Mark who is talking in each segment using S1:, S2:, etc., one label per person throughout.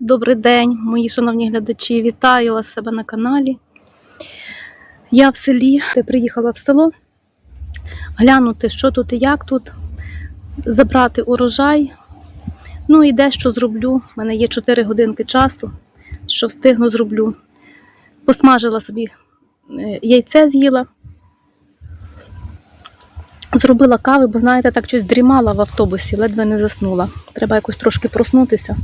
S1: Добрий день, мої шановні глядачі. Вітаю вас себе на каналі. Я в селі, я приїхала в село глянути, що тут і як тут, забрати урожай. Ну і дещо зроблю. У мене є 4 годинки часу, що встигну зроблю. Посмажила собі е, яйце з'їла. Зробила кави, бо знаєте, так щось дрімала в автобусі, ледве не заснула. Треба якось трошки проснутися.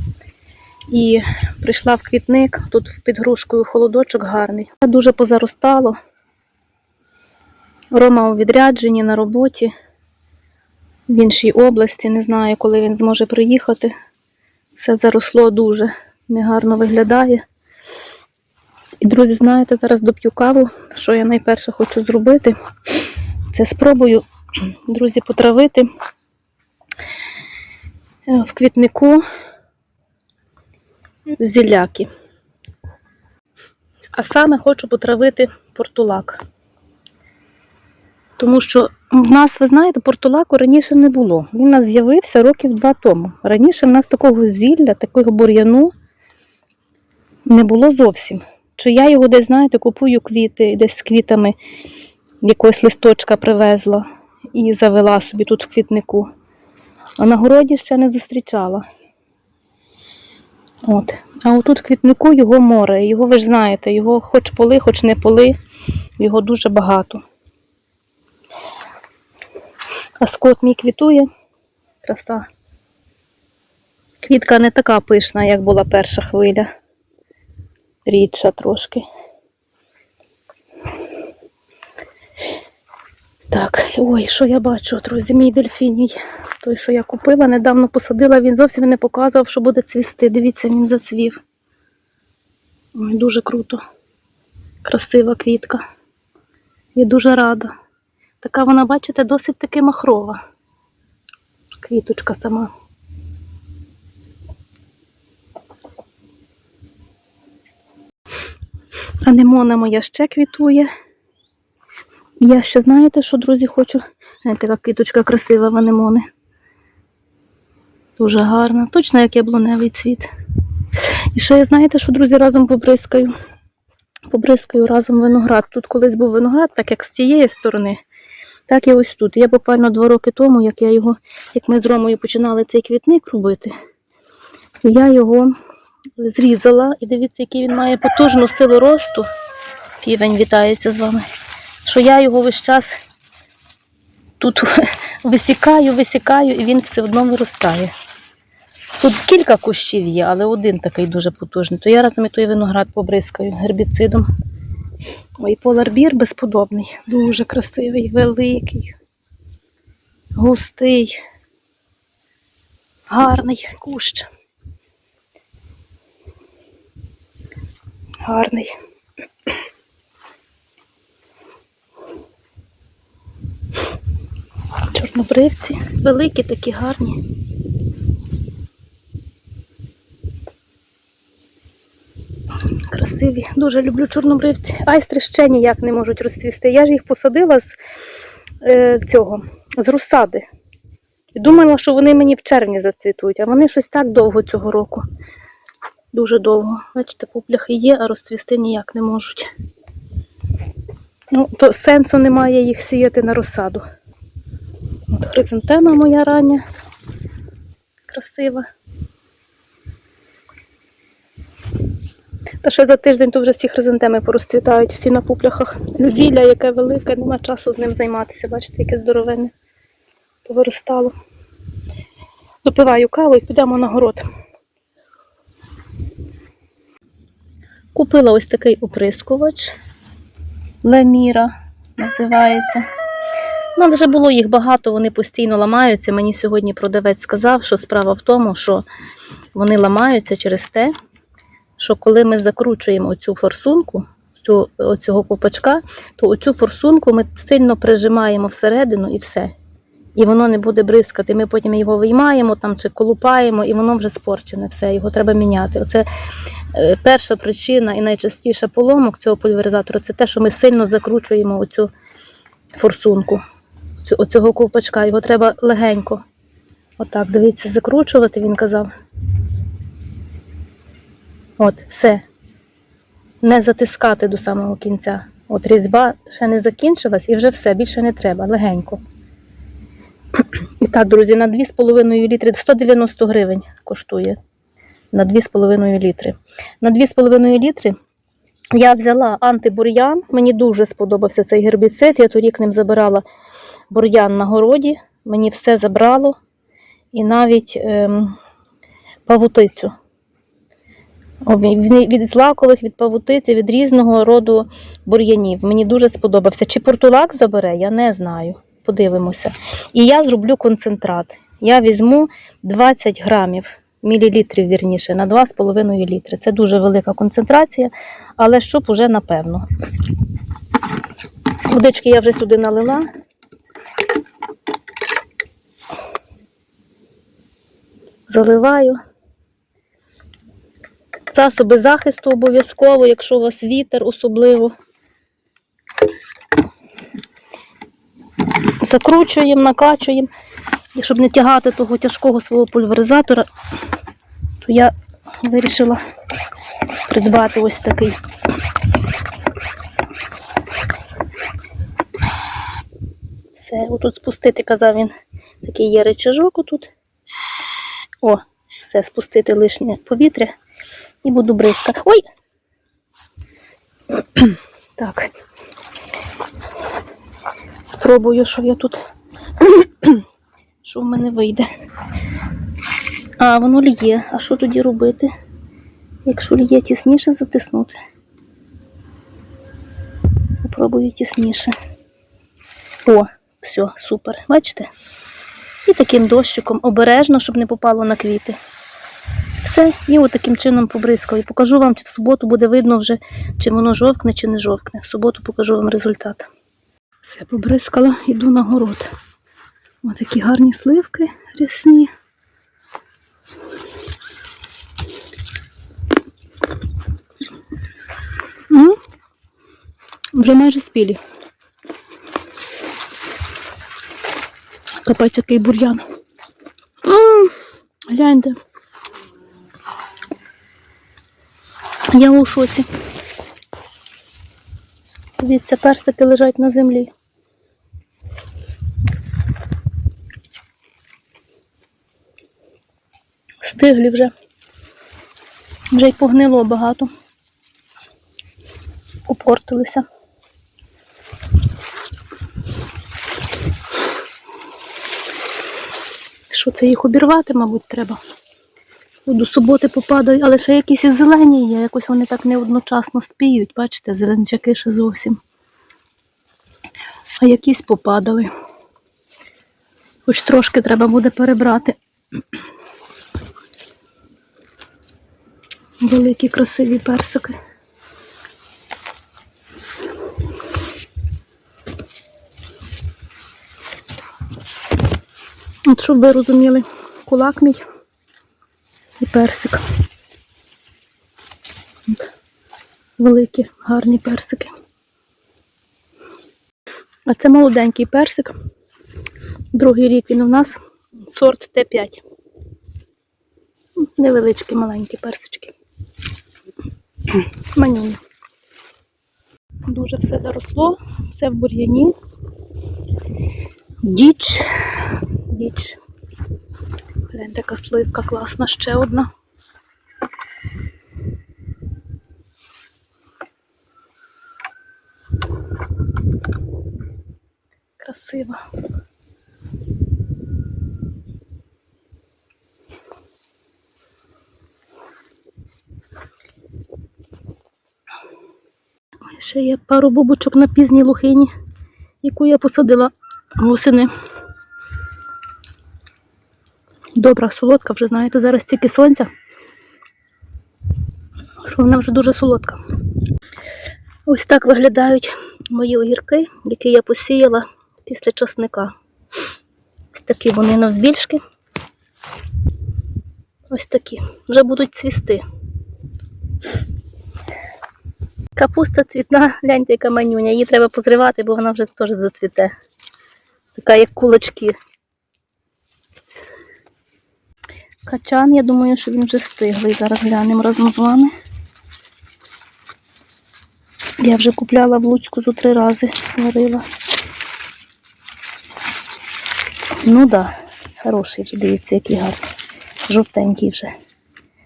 S1: І прийшла в квітник, тут під грушкою холодочок гарний. Дуже позаростало. Рома у відрядженні на роботі в іншій області. Не знаю, коли він зможе приїхати. Все заросло дуже негарно виглядає. І, друзі, знаєте, зараз доп'ю каву. Що я найперше хочу зробити? Це спробую, друзі, потравити е, в квітнику зіляки. А саме хочу потравити портулак. Тому що в нас, ви знаєте, портулаку раніше не було. Він у нас з'явився років два тому. Раніше в нас такого зілля, такого бур'яну не було зовсім. Чи я його десь, знаєте, купую квіти, десь з квітами якогось листочка привезла і завела собі тут в квітнику. А на городі ще не зустрічала. От. А отут в квітнику його море. Його ви ж знаєте, його хоч поли, хоч не поли, його дуже багато. А скот мій квітує. Краса. Квітка не така пишна, як була перша хвиля. Рідша трошки. Так, ой, що я бачу, друзі, мій дельфіній. Той, що я купила, недавно посадила, він зовсім не показував, що буде цвісти. Дивіться, він зацвів. Ой, дуже круто. Красива квітка. Я дуже рада. Така вона, бачите, досить таки махрова. Квіточка сама. Анемона моя ще квітує. Я ще знаєте, що, друзі, хочу. Знаєте, яка квіточка красива в анемони. Дуже гарна. Точно як яблуневий цвіт. І ще знаєте, що, друзі, разом побризкаю. Побризкаю разом виноград. Тут колись був виноград, так як з цієї сторони, так і ось тут. Я буквально два роки тому, як я його, як ми з Ромою починали цей квітник робити, я його зрізала. І дивіться, який він має потужну силу росту. Півень вітається з вами. Що я його весь час тут висікаю, висікаю, і він все одно виростає. Тут кілька кущів є, але один такий дуже потужний. То я разом і той виноград побризкаю гербіцидом. Ой, поларбір безподобний, дуже красивий, великий, густий, гарний кущ. Гарний. Чорнобривці, великі такі гарні. Красиві. Дуже люблю чорнобривці. Айстри ще ніяк не можуть розцвісти. Я ж їх посадила з е, цього, з розсади. І думала, що вони мені в червні зацвітуть, а вони щось так довго цього року. Дуже довго. Бачите, пупляхи є, а розцвісти ніяк не можуть. Ну, то сенсу немає їх сіяти на розсаду. От хризантема моя рання. Красива. Та ще за тиждень то вже всі хризантеми порозцвітають, всі на пупляхах. Зілля, яке велике, нема часу з ним займатися. Бачите, яке здоровенне повиростало. Допиваю каву і підемо на город. Купила ось такий оприскувач. Леміра називається. Нам вже було їх багато, вони постійно ламаються. Мені сьогодні продавець сказав, що справа в тому, що вони ламаються через те, що коли ми закручуємо оцю форсунку, цю, оцього копачка, то оцю форсунку ми сильно прижимаємо всередину і все. І воно не буде бризкати. Ми потім його виймаємо там чи колупаємо, і воно вже спорчене все, його треба міняти. Оце е, перша причина і найчастіша поломок цього пульверизатора це те, що ми сильно закручуємо оцю форсунку, оцього ковпачка. Його треба легенько. Отак, дивіться, закручувати, він казав. От, все. Не затискати до самого кінця. От різьба ще не закінчилась і вже все, більше не треба, легенько. І так, друзі, на 2,5 літри 190 гривень коштує. На 2,5 літри. На 2,5 літри я взяла антибур'ян. Мені дуже сподобався цей гербіцид. Я торік ним забирала бур'ян на городі. Мені все забрало. І навіть ем, павутицю. Від, злакових, від павутиці, від різного роду бур'янів. Мені дуже сподобався. Чи портулак забере, я не знаю. Подивимося. І я зроблю концентрат. Я візьму 20 грамів, мілілітрів, вірніше, на 2,5 літри. Це дуже велика концентрація, але щоб уже напевно. Водички я вже сюди налила. Заливаю. Засоби захисту обов'язково, якщо у вас вітер особливо. Закручуємо, накачуємо. І щоб не тягати того тяжкого свого пульверизатора, то я вирішила придбати ось такий. Все, отут спустити, казав він, такий є речажок отут. О, все, спустити лишнє повітря і буду бризкати. Ой! Так. Спробую, що я тут. Що в мене вийде. А, воно лє. А що тоді робити? Якщо лє тісніше затиснути. Попробую тісніше. О, все, супер. Бачите? І таким дощиком обережно, щоб не попало на квіти. Все, і отаким чином побризкаю. Покажу вам, чи в суботу буде видно вже, чи воно жовкне, чи не жовкне. В суботу покажу вам результат. Все, побризкала, йду на город. Ось такі гарні сливки рясні. М? Вже майже спілі. Капець який бур'ян. Гляньте. Я у шоці. Дивіться, персики лежать на землі. Стиглі вже. Вже й погнило багато. Попортилися. Що це їх обірвати, мабуть, треба. До суботи попадають, але ще якісь і зелені є, якось вони так не одночасно спіють, бачите, зеленчаки ще зовсім. А якісь попадали. Хоч трошки треба буде перебрати. Великі красиві персики. От щоб ви розуміли, кулак мій і персик. Великі, гарні персики. А це молоденький персик. Другий рік він у нас сорт Т5. Невеличкі маленькі персички. Манюні. Дуже все заросло, все в бур'яні. Діч. Діч. Глянь, така сливка класна, ще одна. Красива. Ще є пару бубочок на пізній лухині, яку я посадила восени. Добра, солодка, вже знаєте, зараз тільки сонця. Що вона вже дуже солодка. Ось так виглядають мої огірки, які я посіяла після часника. Ось такі вони навзбільшки. Ось такі. Вже будуть цвісти. Капуста цвітна, гляньте, яка манюня. Її треба позривати, бо вона вже теж зацвіте. Така як кулачки. Качан, я думаю, що він вже стиглий. Зараз глянемо разом з вами. Я вже купляла в Луцьку зо три рази, варила. Ну так, да, хороший дивіться, який гарний. Жовтенький вже.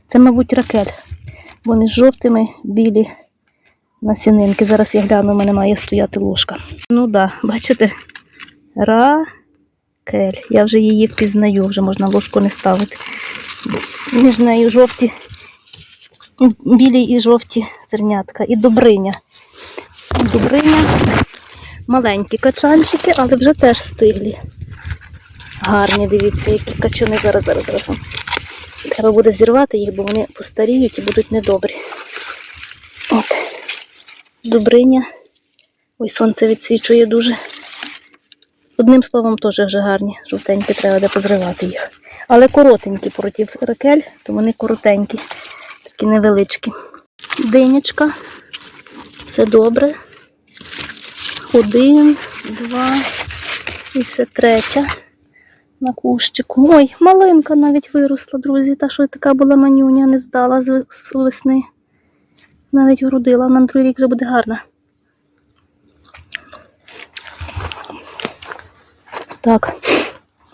S1: Це, мабуть, ракель. Вони з жовтими, білі насінинки. Зараз я гляну, у мене має стояти ложка. Ну так, да, бачите? Ракель. Я вже її впізнаю, вже можна ложку не ставити. Між нею жовті, білі і жовті зернятка. І добриня. Добриня. Маленькі качанчики, але вже теж стиглі. Гарні, дивіться, які качани. Зараз, зараз, зараз. Треба буде зірвати їх, бо вони постаріють і будуть недобрі. От. Добриня. Ой, сонце відсвічує дуже. Одним словом, теж вже гарні. Жовтенькі треба де позривати їх. Але коротенькі проти ракель, то вони коротенькі, такі невеличкі. Динячка. Все добре. Один, два і ще третя на кущику. Ой, малинка навіть виросла, друзі. Та що така була манюня, не здала з весни. Навіть вродила, на другий рік вже буде гарна. Так,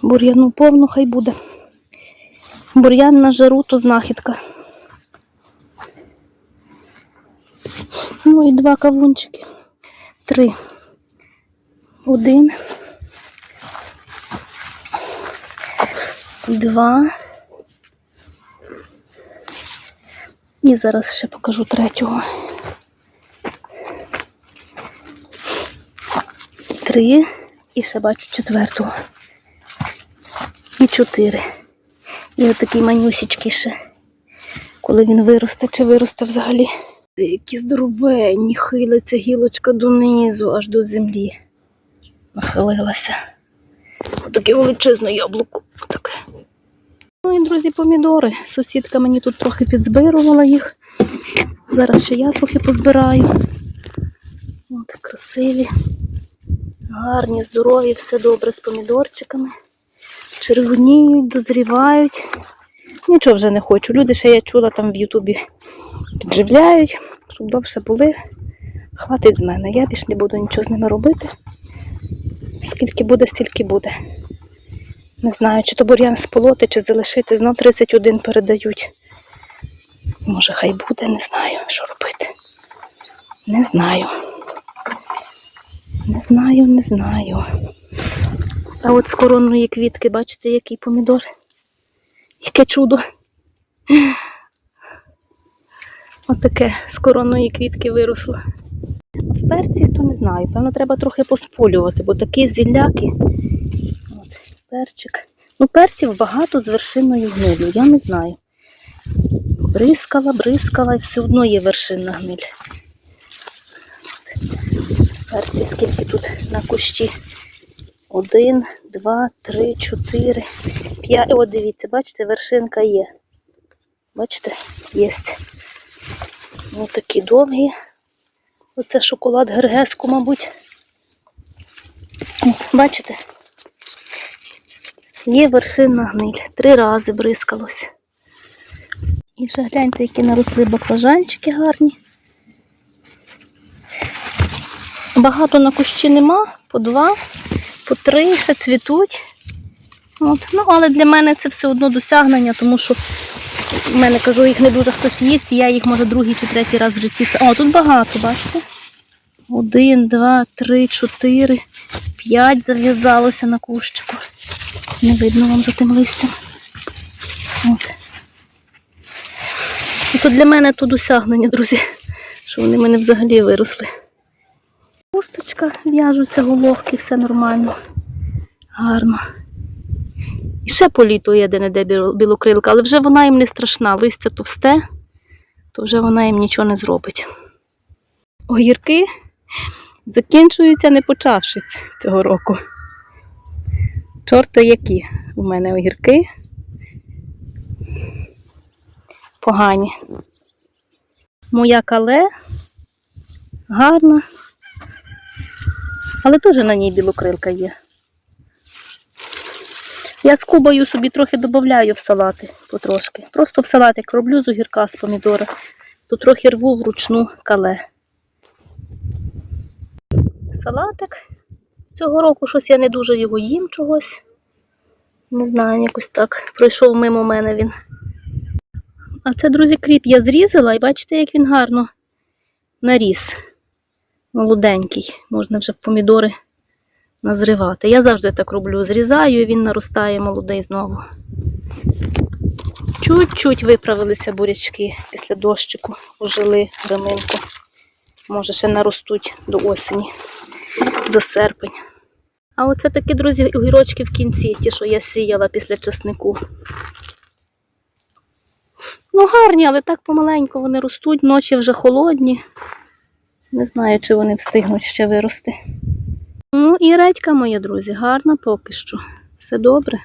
S1: бур'яну повну хай буде. Бур'ян на жару то знахідка. Ну і два кавунчики. Три. Один. Два. І зараз ще покажу третього. Три. І ще бачу четвертого. І чотири. І отакий манюсічки ще. Коли він виросте, чи виросте взагалі. Які здоровенні, хилиться гілочка донизу, аж до землі. Нахилилася. Отаке величезне яблуко. Отаке. Ну і, друзі, помідори. Сусідка мені тут трохи підзбирувала їх. Зараз ще я трохи позбираю. От красиві. Гарні, здорові, все добре з помідорчиками. Червоніють, дозрівають. Нічого вже не хочу. Люди ще я чула там в Ютубі підживляють, щоб довше були. Хватить з мене. Я більш не буду нічого з ними робити. Скільки буде, стільки буде. Не знаю, чи то бур'ян сполоти, чи залишити. Знов 31 передають. Може, хай буде, не знаю, що робити. Не знаю. Не знаю, не знаю. А от з коронної квітки, бачите, який помідор. Яке чудо. Отаке з коронної квітки виросло. А в перці, то не знаю. Певно, треба трохи посполювати, бо такі зілляки. От, перчик. Ну, перців багато з вершинною гнилю, я не знаю. Бризкала, бризкала і все одно є вершинна гниль. Перці скільки тут на кущі? Один, два, три, чотири, п'ять. О, дивіться, бачите, вершинка є. Бачите, є. Ось такі довгі. Оце шоколад гергеску, мабуть. Бачите? Є вершинна гниль. Три рази бризкалось. І вже гляньте, які наросли баклажанчики гарні. Багато на кущі нема, по два, по три ще цвітуть. От. Ну, але для мене це все одно досягнення, тому що в мене кажу, їх не дуже хтось їсть, і я їх може другий чи третій раз в житті. О, тут багато, бачите? Один, два, три, чотири, п'ять зав'язалося на кущику. Не видно вам за тим листям. От. І то для мене то досягнення, друзі, що вони мене взагалі виросли. Пусточка, в'яжуться головки, все нормально. Гарно. І ще по літу є де-не-де білокрилка, але вже вона їм не страшна. Листя товсте, то вже вона їм нічого не зробить. Огірки закінчуються не почавшись цього року. Чорти які у мене огірки. Погані. Моя кале гарна. Але теж на ній білокрилка є. Я з кубою собі трохи додаю в салати потрошки. Просто в салатик роблю з огірка з помідора. То трохи рву вручну кале. Салатик. Цього року щось я не дуже його їм чогось. Не знаю, якось так. Пройшов мимо мене він. А це, друзі, кріп я зрізала і бачите, як він гарно наріс. Молоденький. Можна вже в помідори назривати. Я завжди так роблю. Зрізаю і він наростає молодий знову. Чуть-чуть виправилися бурячки після дощику, ожили реминку. Може, ще наростуть до осені, до серпень. А оце такі, друзі, огірочки в кінці, ті, що я сіяла після чеснику. Ну, гарні, але так помаленьку вони ростуть, ночі вже холодні. Не знаю, чи вони встигнуть ще вирости. Ну і редька, мої друзі, гарна поки що. Все добре.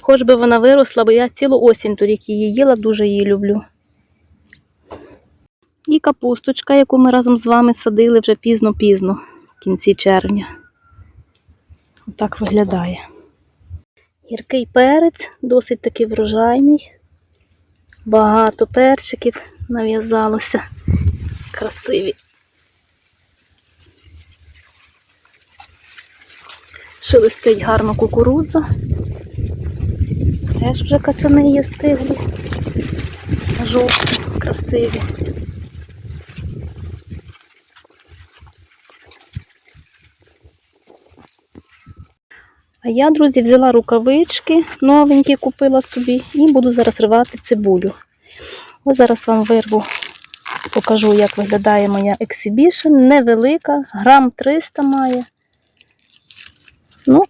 S1: Хоч би вона виросла, бо я цілу осінь торік її їла, дуже її люблю. І капусточка, яку ми разом з вами садили вже пізно-пізно, в кінці червня. Отак виглядає. Гіркий перець, досить таки врожайний. Багато перчиків нав'язалося. Красиві. Шелестить гарно кукурудза. Теж вже качани є стиглі. Жовті, красиві. А я, друзі, взяла рукавички, новенькі купила собі і буду зараз рвати цибулю. Ось зараз вам вирву, покажу, як виглядає моя ексібішн. Невелика, грам 300 має. Ну,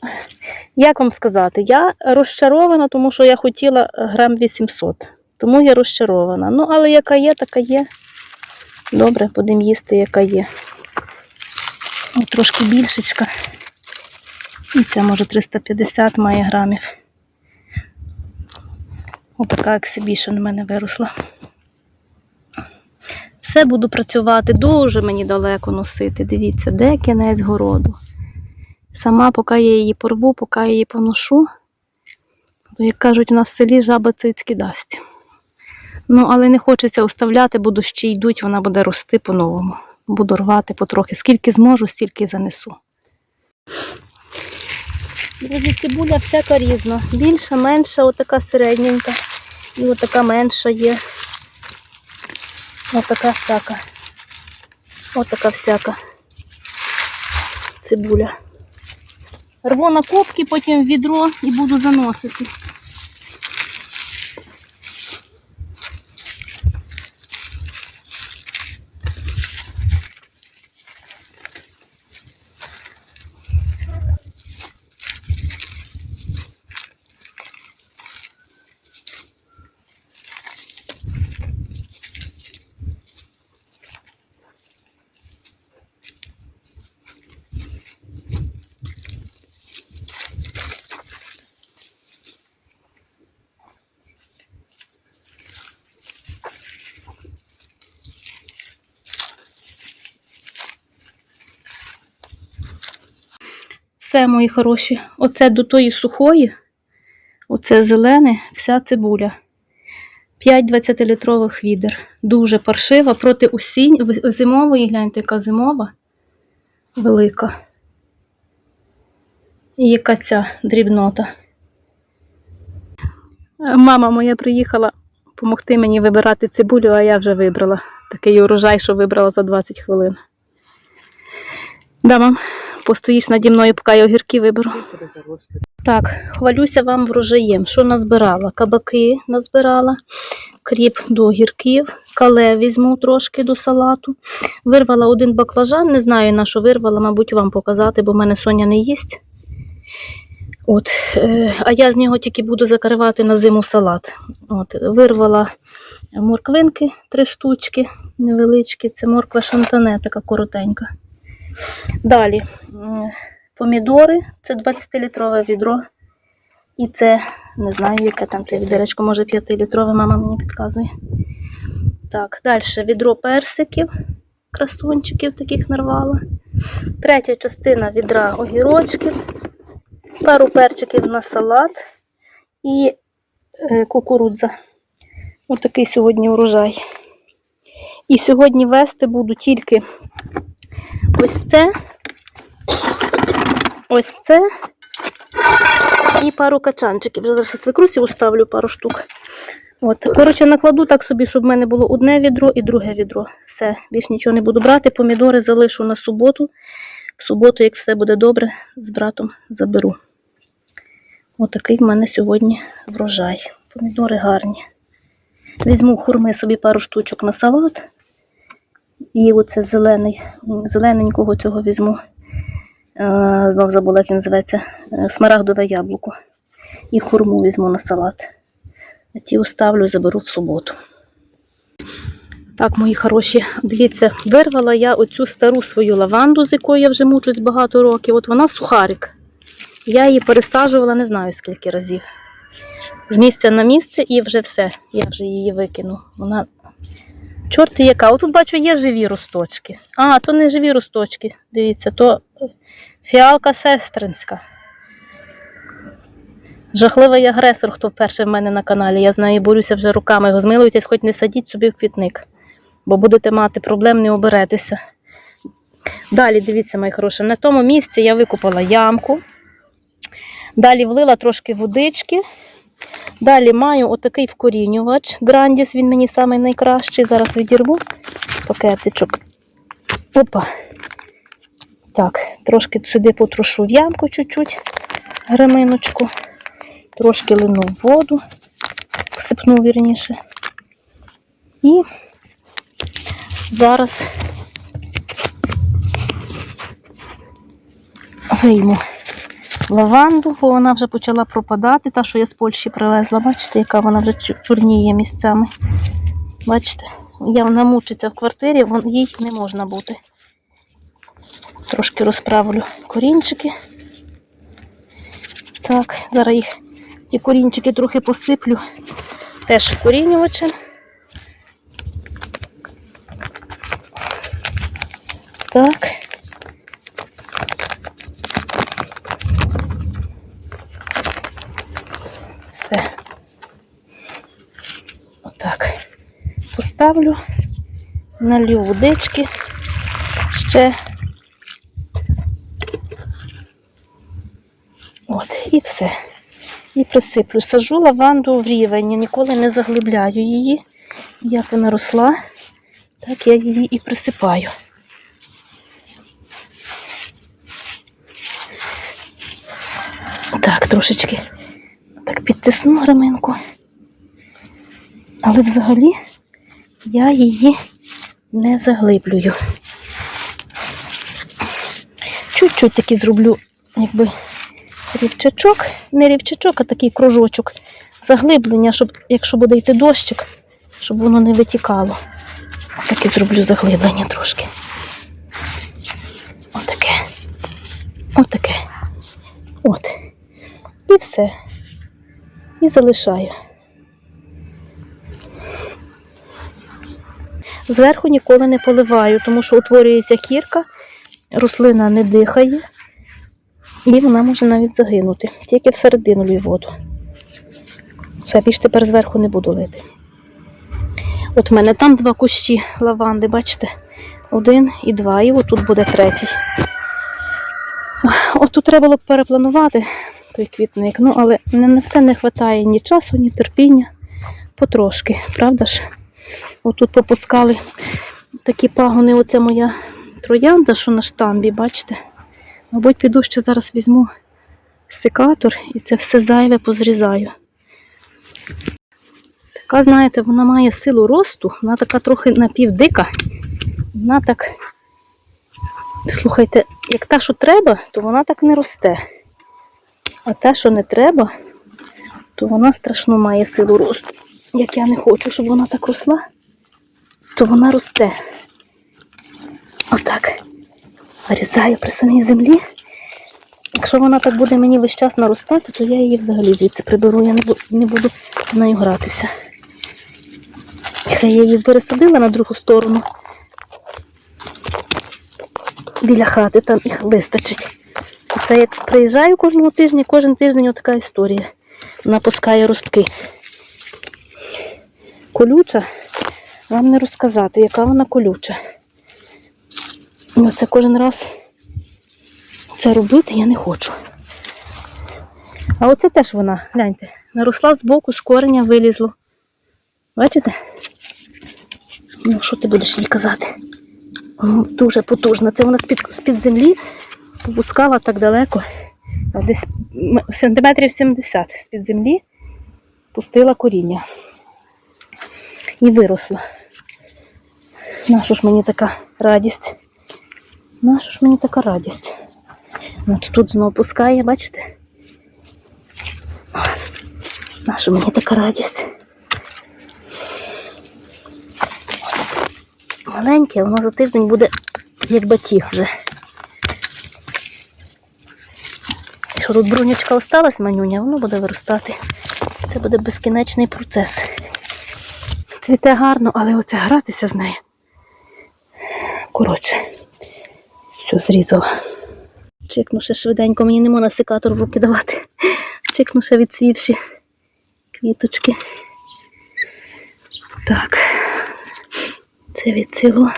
S1: як вам сказати, я розчарована, тому що я хотіла грам 800. Тому я розчарована. Ну, але яка є, така є. Добре, будемо їсти, яка є. О, трошки більшечка. І це може 350 має грамів. Отака ексибішн у мене виросла. Все буду працювати, дуже мені далеко носити. Дивіться, де кінець городу. Сама, поки я її порву, поки я її поношу, то, як кажуть, у нас в селі жаба цицьки дасть. Ну, але не хочеться оставляти, бо дощі йдуть, вона буде рости по-новому. Буду рвати потрохи. Скільки зможу, стільки занесу. Друзі, цибуля всяка різна. Більша, менша, отака середненька. І отака менша є. Отака всяка. Отака всяка. Цибуля. Рву на копки, потім в відро і буду заносити. Все, мої хороші, оце до тої сухої, оце зелене, вся цибуля. 5 20-літрових відер. Дуже паршива проти осінь, зимової, гляньте, яка зимова, велика. І яка ця дрібнота. Мама моя приїхала допомогти мені вибирати цибулю, а я вже вибрала. Такий урожай, що вибрала за 20 хвилин. Да, мам, постоїш наді мною, поки я огірки виберу. Так, хвалюся вам врожаєм. Що назбирала? Кабаки назбирала, кріп до огірків, кале візьму трошки до салату. Вирвала один баклажан, не знаю на що вирвала, мабуть, вам показати, бо в мене Соня не їсть. От, е, а я з нього тільки буду закривати на зиму салат. От, вирвала морквинки, три штучки невеличкі. Це морква шантане, така коротенька. Далі помідори, це 20-літрове відро. І це, не знаю, яке там це відеречко, може 5-літрове, мама мені підказує. Так, далі відро персиків, красунчиків таких нарвала. Третя частина відра огірочків. пару перчиків на салат і е, кукурудза. Ось такий сьогодні урожай. І сьогодні вести буду тільки ось це, ось це і пару качанчиків. Вже зараз свекрусі уставлю пару штук. От, коротше, накладу так собі, щоб в мене було одне відро і друге відро. Все, більш нічого не буду брати. Помідори залишу на суботу. В суботу, як все буде добре, з братом заберу. Отакий в мене сьогодні врожай. Помідори гарні. Візьму хурми собі пару штучок на салат. І оце зелений, зелененького цього візьму. Е, Знов забула, як він називається. е, Смарагдове яблуко. І хурму візьму на салат. А ті оставлю, заберу в суботу. Так, мої хороші, дивіться, вирвала я оцю стару свою лаванду, з якою я вже мучусь багато років. От вона сухарик. Я її пересаджувала не знаю скільки разів. З місця на місце і вже все. Я вже її викину. Вона чорти яка. Отут бачу, є живі росточки. А, то не живі росточки. Дивіться, то фіалка сестринська. Жахливий агресор, хто вперше в мене на каналі. Я з нею борюся вже руками. Змилуйтесь, хоч не садіть собі в квітник, бо будете мати проблем, не оберетеся. Далі, дивіться, мої хороші, на тому місці я викопала ямку. Далі влила трошки водички. Далі маю отакий вкорінювач. Грандіс, він мені самий найкращий. Зараз відірву пакетичок. Опа. Так, трошки сюди потрошу в ямку чуть-чуть, граминочку. Трошки лину в воду, сипну вірніше. І зараз вийму лаванду, бо вона вже почала пропадати. Та, що я з Польщі привезла, бачите, яка вона вже чорніє місцями. Бачите, я вона мучиться в квартирі, вон- їй не можна бути. Трошки розправлю корінчики. Так, зараз їх ті корінчики трохи посиплю теж корінювачем. Так. Все. Отак. Поставлю, налью водички ще. От, і все. І присиплю. Сажу лаванду в рівень, ніколи не заглибляю її. Як вона росла, так я її і присипаю. Так, трошечки так підтисну граминку. Але взагалі я її не заглиблюю. Чуть-чуть таки зроблю, якби рівчачок, не рівчачок, а такий кружочок заглиблення, щоб, якщо буде йти дощик, щоб воно не витікало. Таке зроблю заглиблення трошки. Отаке. Отаке. От. І все. І залишаю. Зверху ніколи не поливаю, тому що утворюється кірка, рослина не дихає, і вона може навіть загинути. Тільки всередину лью воду. Все, більш тепер зверху не буду лити. От в мене там два кущі лаванди, бачите? Один і два, і отут буде третій. От тут треба було б перепланувати той квітник, ну але на все не вистачає ні часу, ні терпіння. Потрошки, правда ж? Отут попускали такі пагони, оце моя троянда, що на штамбі, бачите? Мабуть, піду ще зараз візьму секатор і це все зайве позрізаю. Така, знаєте, вона має силу росту, вона така трохи напівдика. Вона так, слухайте, як та, що треба, то вона так не росте. А те, що не треба, то вона страшно має силу росту. Як я не хочу, щоб вона так росла, то вона росте. Отак. Вирізаю при самій землі. Якщо вона так буде мені весь час наростати, то я її взагалі звідси приберу, я не буду, з нею гратися. Хай я її пересадила на другу сторону. Біля хати там їх вистачить. Це як приїжджаю кожного тижня, кожен тиждень отака історія. Вона пускає ростки. Колюча, вам не розказати, яка вона колюча. І оце кожен раз це робити я не хочу. А оце теж вона, гляньте, наросла збоку, з кореня вилізло. Бачите? Ну, що ти будеш їй казати? О, дуже потужна. Це вона з-під, з-під землі попускала так далеко, десь сантиметрів 70 з-під землі пустила коріння. І виросла. Наша ж мені така радість. Наша ж мені така радість. Ну, то тут знову пускає, бачите? Наша мені така радість. Маленьке, воно за тиждень буде як батіг вже. Що тут брунячка осталась манюня, воно буде виростати. Це буде безкінечний процес. Цвіте гарно, але оце гратися з нею. Коротше, все зрізала. Чекну ще швиденько, мені не можна секатор в руки давати. Чекну ще відцвівші квіточки. Так. Це відцвіло.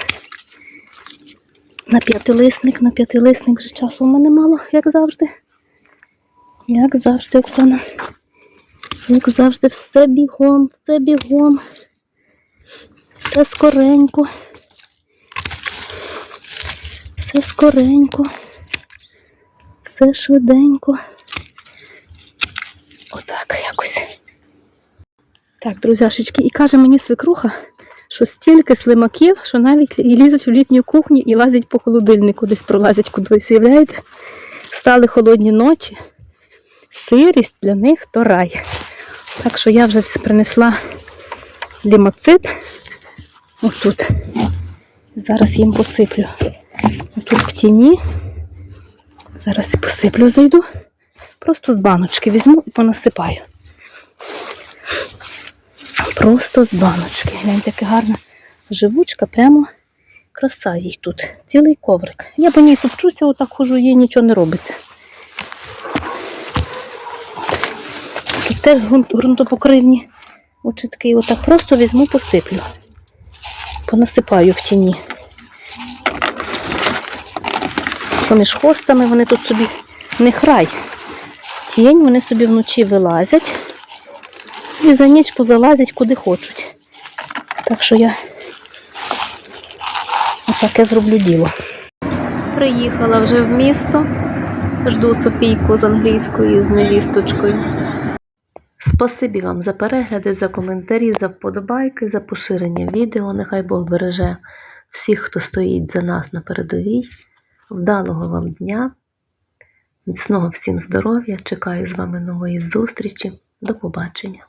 S1: На п'ятилисник, на п'ятилисник вже часу у мене мало, як завжди. Як завжди, Оксана. Як завжди, все бігом, все бігом. Все скоренько. Все скоренько. Все швиденько. Отак якось. Так, друзяшечки, і каже мені свекруха, що стільки слимаків, що навіть і лізуть в літню кухню і лазять по холодильнику, десь пролазять кудись. Уявляєте? Стали холодні ночі. Сирість для них то рай. Так що я вже принесла лімоцит. Отут. Зараз їм посиплю. Тут в тіні. Зараз і посиплю, зайду. Просто з баночки візьму і понасипаю. Просто з баночки. Гляньте, яка гарна живучка, прямо краса їй тут. Цілий коврик. Я по ній топчуся, отак хожу, їй нічого не робиться. Тут теж ґрунтопокривні очітки. Отак просто візьму, посиплю. Понасипаю в тіні. Поміж хостами вони тут собі не храй. Тінь, вони собі вночі вилазять і за ніч позалазять куди хочуть. Так що я отаке зроблю діло. Приїхала вже в місто. Жду Софійку з англійською з невісточкою. Спасибі вам за перегляди, за коментарі, за вподобайки, за поширення відео. Нехай Бог береже всіх, хто стоїть за нас на передовій. Вдалого вам дня, міцного всім здоров'я. Чекаю з вами нової зустрічі. До побачення.